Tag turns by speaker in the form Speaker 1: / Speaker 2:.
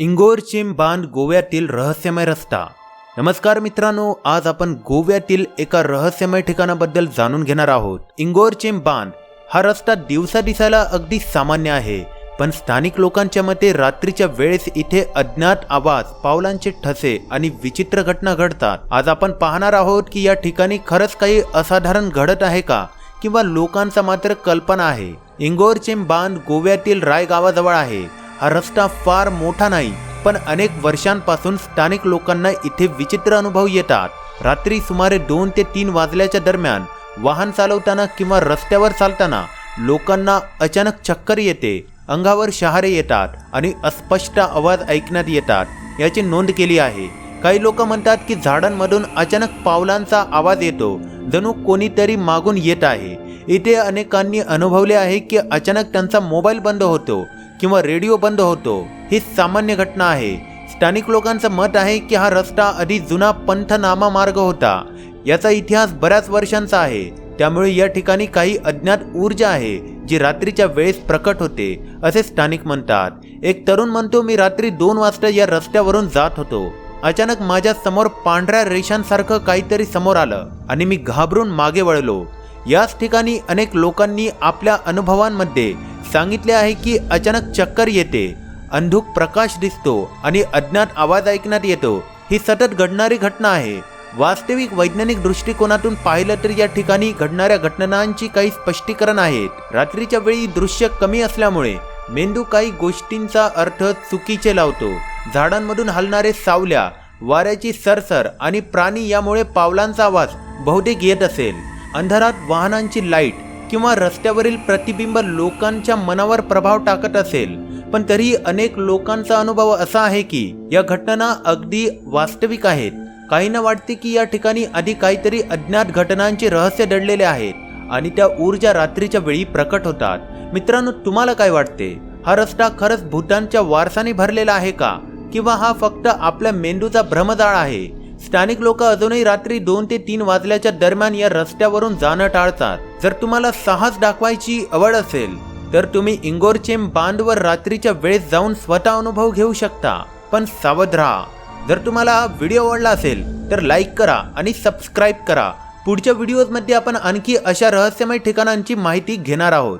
Speaker 1: इंगोर चिम बांध गोव्यातील रहस्यमय रस्ता. नमस्कार मित्रांनो आज आपण गोव्यातील एका रहस्यमय ठिकाणाबद्दल जाणून घेणार आहोत. इंगोर चिम बांध हा रस्ता दिवसा दिसायला अगदी सामान्य आहे पण स्थानिक लोकांच्या मते रात्रीच्या वेळेस इथे अज्ञात आवाज पावलांचे ठसे आणि विचित्र घटना घडतात. आज आपण पाहणार आहोत की या ठिकाणी खरंच काही असाधारण घडत आहे का किंवा लोकांचा मात्र कल्पना आहे. इंगोर चिम बांध गोव्यातील राय गावाजवळ आहे. हा रस्ता फार मोठा नाही पण अनेक वर्षांपासून स्थानिक लोकांना इथे विचित्र अनुभव येतात. रात्री सुमारे दोन ते तीन वाजल्याच्या दरम्यान वाहन चालवताना किंवा रस्त्यावर चालताना लोकांना अचानक चक्कर येते अंगावर शहारे येतात आणि अस्पष्ट आवाज ऐकण्यात येतात. याची नोंद केली आहे. काही लोक म्हणतात की झाडांमधून अचानक पावलांचा आवाज येतो जणू कोणीतरी मागून येत आहे. इथे अनेकांनी अनुभवले आहे की अचानक त्यांचा मोबाईल बंद होतो किंवा रेडिओ बंद होतो ही सामान्य घटना आहे. स्थानिक लोकांचं मत आहे की हा रस्ता आधी जुना पंथनामा मार्ग होता. याचा इतिहास बऱ्याच वर्षांचा आहे. त्यामुळे या ठिकाणी काही अज्ञात ऊर्जा आहे जी रात्रीच्या वेळेस प्रकट होते असे स्थानिक म्हणतात. एक तरुण म्हणतो मी रात्री दोन वाजता या रस्त्यावरून जात होतो. अचानक माझ्यासमोर पांढऱ्या रेषांसारखं काहीतरी समोर आलं आणि मी घाबरून मागे वळलो. याच ठिकाणी अनेक लोकांनी आपल्या अनुभवांमध्ये सांगितले आहे की अचानक चक्कर येते अंधुक प्रकाश दिसतो आणि अज्ञात आवाज ऐकण्यात येतो. ही सतत घडणारी घटना आहे. वास्तविक वैज्ञानिक दृष्टिकोनातून पाहिलं तर या ठिकाणी घडणाऱ्या घटनांची काही स्पष्टीकरण आहेत. रात्रीच्या वेळी दृश्य कमी असल्यामुळे मेंदू काही गोष्टींचा अर्थ चुकीचे लावतो. झाडांमधून हलणारे सावल्या वाऱ्याची सरसर आणि प्राणी यामुळे पावलांचा आवाज बहुतेक येत असेल. अंधारात वाहनांची लाइट किंवा रस्त्यावरील प्रतिबिंब लोकांच्या मनावर प्रभाव टाकत असेल. पण तरीही अनेक लोकांचा अनुभव असा आहे की या घटना अगदी वास्तविक आहेत. काहींना वाटते की या ठिकाणी आधी काहीतरी अज्ञात घटनांचे रहस्य दडलेले आहेत आणि त्या ऊर्जा रात्रीच्या वेळी प्रकट होतात. मित्रांनो तुम्हाला काय वाटते? हा रस्ता खरंच भूतांच्या वारसाने भरलेला आहे का? किंवा हा फक्त आपल्या मेंदूचा भ्रमजाळ आहे? स्थानिक लोक अजूनही रात्री दोन ते तीन वाजल्याच्या दरम्यान या रस्त्यावरून जाणं टाळतात. जर तुम्हाला साहस दाखवायची आवड असेल तर तुम्ही इंगोरचेम बांधवर रात्रीच्या वेळेस जाऊन स्वतः अनुभव घेऊ शकता. पण सावध राहा. जर तुम्हाला हा व्हिडिओ आवडला असेल तर लाईक करा आणि सबस्क्राईब करा. पुढच्या व्हिडिओजमध्ये आपण आणखी अशा रहस्यमय ठिकाणांची माहिती घेणार आहोत.